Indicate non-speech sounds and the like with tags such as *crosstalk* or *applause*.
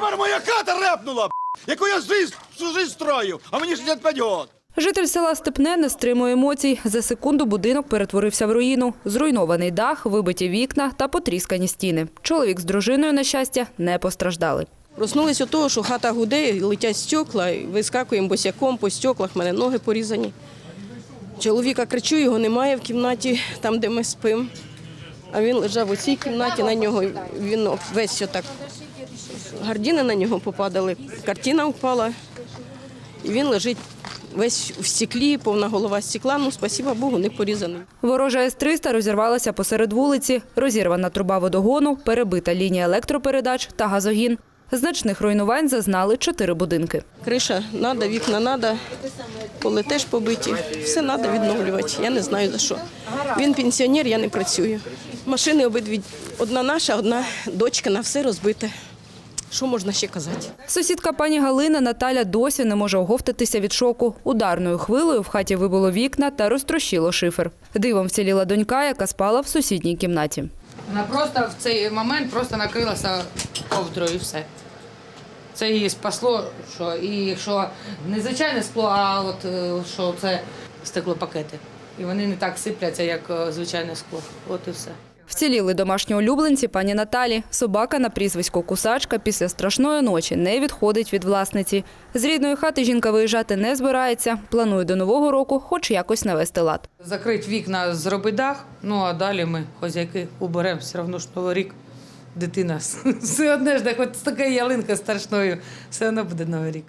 Тепер моя хата репнула, б**, яку я жизнь, всю жизнь строїв, а мені 65 років. Житель села Степне не стримує емоцій. За секунду будинок перетворився в руїну. Зруйнований дах, вибиті вікна та потріскані стіни. Чоловік з дружиною, на щастя, не постраждали. Проснулися від того, що хата гуде, летять стекла, вискакуємо босяком по стеклах, в мене ноги порізані. Чоловіка кричу, його немає в кімнаті, там, де ми спимо. А він лежав у цій кімнаті, на нього він весь отак. Гардіни на нього попадали, картина впала, і він лежить весь в стеклі, повна голова стекла. Ну, спасіба Богу, не порізаний. Ворожа С-300 розірвалася посеред вулиці, розірвана труба водогону, перебита лінія електропередач та газогін. Значних руйнувань зазнали чотири будинки. Криша треба, вікна треба, поли теж побиті. Все треба відновлювати. Я не знаю за що. Він пенсіонер, я не працюю. Машини обидві одна наша, одна дочкина, все розбите. Що можна ще казати? Сусідка пані Галина Наталя досі не може оговтатися від шоку. Ударною хвилею в хаті вибило вікна та розтрощило шифер. Дивом вціліла донька, яка спала в сусідній кімнаті. Вона просто в цей момент просто накрилася ковдрою і все. Це її спасло, що і що не звичайне скло, а от е, що це стеклопакети. І вони не так сипляться, як е, звичайне скло. От і все. Вціліли домашні улюбленці пані Наталі. Собака на прізвисько Кусачка після страшної ночі не відходить від власниці. З рідної хати жінка виїжджати не збирається. Планує до нового року хоч якось навести лад. Закрити вікна, зробити дах, ну а далі ми, хозяйки, уберемо все одно ж новий рік. Дитина *laughs* все одне ж, хоч з такою ялинкою страшною, все одно буде новий рік.